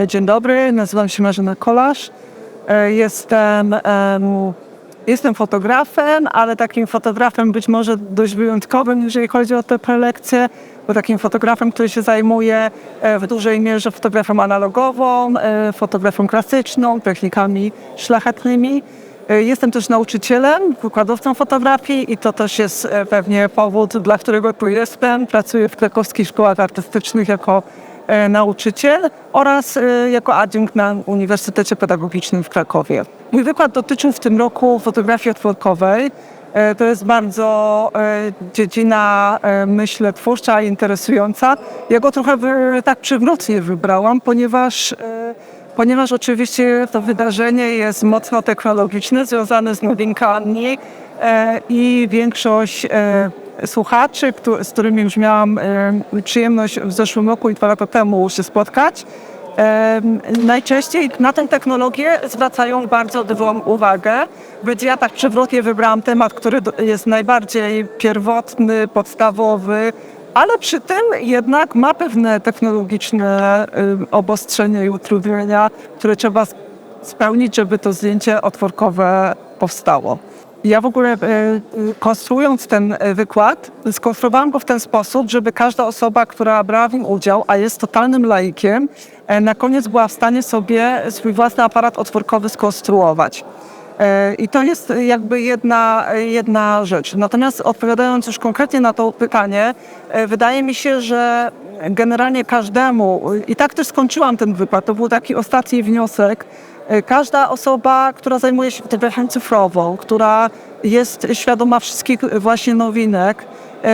E, Dzień dobry, nazywam się Marzena Kolarz. E, Jestem, em, jestem fotografem, ale takim fotografem być może dość wyjątkowym, jeżeli chodzi o te prelekcje, bo takim fotografem, który się zajmuje e, w dużej mierze fotografią analogową, fotografią klasyczną, technikami szlachetnymi. Jestem też nauczycielem, wykładowcą fotografii i to też jest pewnie powód, dla którego tu jestem. Pracuję w krakowskich szkołach artystycznych jako nauczyciel oraz e, jako adiunkt na Uniwersytecie Pedagogicznym w Krakowie. Mój wykład dotyczył w tym roku fotografii otworkowej. E, To jest bardzo e, dziedzina, e, myślę, twórcza i interesująca. Ja go trochę tak przywrotnie wybrałam, ponieważ e, Ponieważ oczywiście to wydarzenie jest mocno technologiczne, związane z nowinkami e, i większość e, słuchaczy, z którymi już miałam przyjemność w zeszłym roku i dwa lata temu się spotkać, najczęściej na tę technologię zwracają bardzo dużą uwagę. Więc ja tak przewrotnie wybrałam temat, który jest najbardziej pierwotny, podstawowy, ale przy tym jednak ma pewne technologiczne obostrzenia i utrudnienia, które trzeba spełnić, żeby to zdjęcie otworkowe powstało. Ja w ogóle y, y, konstruując ten y, wykład, skonstruowałam go w ten sposób, żeby każda osoba, która brała w nim udział, a jest totalnym laikiem, e, na koniec była w stanie sobie swój własny aparat otworkowy skonstruować. E, I to jest jakby jedna, jedna rzecz. Natomiast odpowiadając już konkretnie na to pytanie, e, wydaje mi się, że generalnie każdemu, i tak też skończyłam ten wykład, to był taki ostatni wniosek, e, każda osoba, która zajmuje się fotografią cyfrową, która jest świadoma wszystkich właśnie nowinek,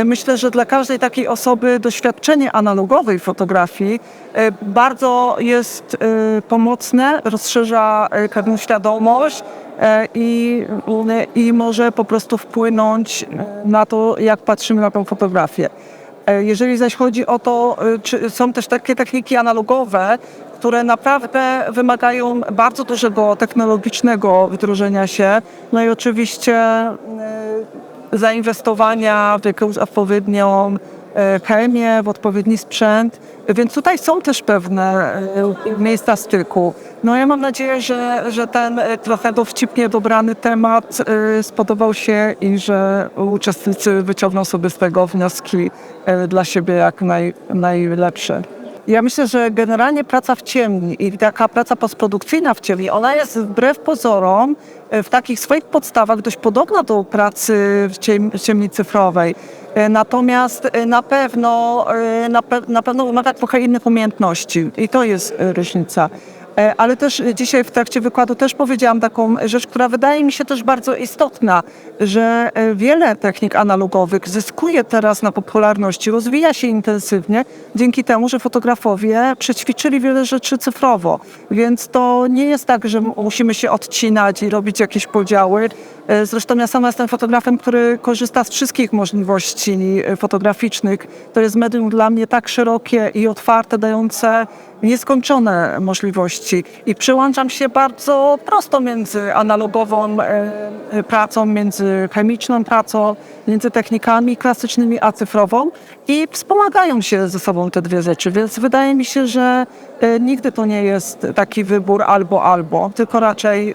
Myślę, że dla każdej takiej osoby doświadczenie analogowej fotografii e, bardzo jest e, pomocne, rozszerza e, pewną świadomość e, i, i może po prostu wpłynąć e, na to, jak patrzymy na tę fotografię. E, Jeżeli zaś chodzi o to, e, czy są też takie techniki analogowe, które naprawdę wymagają bardzo dużego technologicznego wdrożenia się, no i oczywiście e, zainwestowania w jakąś odpowiednią e, chemię, w odpowiedni sprzęt. Więc tutaj są też pewne e, miejsca styku. No ja mam nadzieję, że, że ten e, trochę dowcipnie dobrany temat spodobał się i że uczestnicy wyciągną sobie z tego wnioski dla siebie jak naj, najlepsze. Ja myślę, że generalnie praca w ciemni i taka praca postprodukcyjna w ciemni, ona jest wbrew pozorom e, w takich swoich podstawach dość podobna do pracy w w ciemni cyfrowej. E, Natomiast e, na pewno, na, pe- na pewno wymaga trochę innych umiejętności i to jest różnica. E, Ale też dzisiaj w trakcie wykładu też powiedziałam taką rzecz, która wydaje mi się też bardzo istotna, że e, wiele technik analogowych zyskuje teraz na popularności, rozwija się intensywnie dzięki temu, że fotografowie przećwiczyli wiele rzeczy cyfrowo. Więc to nie jest tak, że musimy się odcinać i robić jakieś podziały. E, Zresztą ja sama jestem fotografem, który korzysta z wszystkich możliwości e, fotograficznych. To jest medium dla mnie tak szerokie i otwarte, dające nieskończone możliwości. I przyłączam się bardzo prosto między analogową e, e, pracą, między chemiczną pracą, między technikami klasycznymi a cyfrową i wspomagają się ze sobą te dwie rzeczy. Więc wydaje mi się, że e, nigdy to nie jest taki wybór albo albo, tylko raczej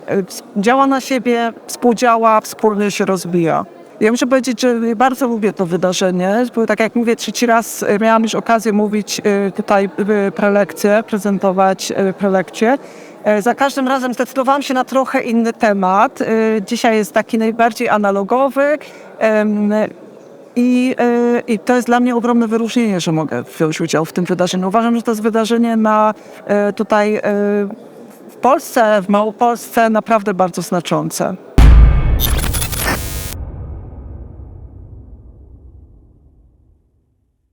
działa na siebie, współdziała, wspólnie się rozwija. Ja muszę powiedzieć, że bardzo lubię to wydarzenie, bo tak jak mówię, trzeci raz e, miałam już okazję mówić e, tutaj prelekcje, prezentować e, prelekcje. E, Za każdym razem zdecydowałam się na trochę inny temat. Dzisiaj jest taki najbardziej analogowy. I, I to jest dla mnie ogromne wyróżnienie, że mogę wziąć udział w tym wydarzeniu. Uważam, że to jest wydarzenie na tutaj w Polsce, w Małopolsce naprawdę bardzo znaczące.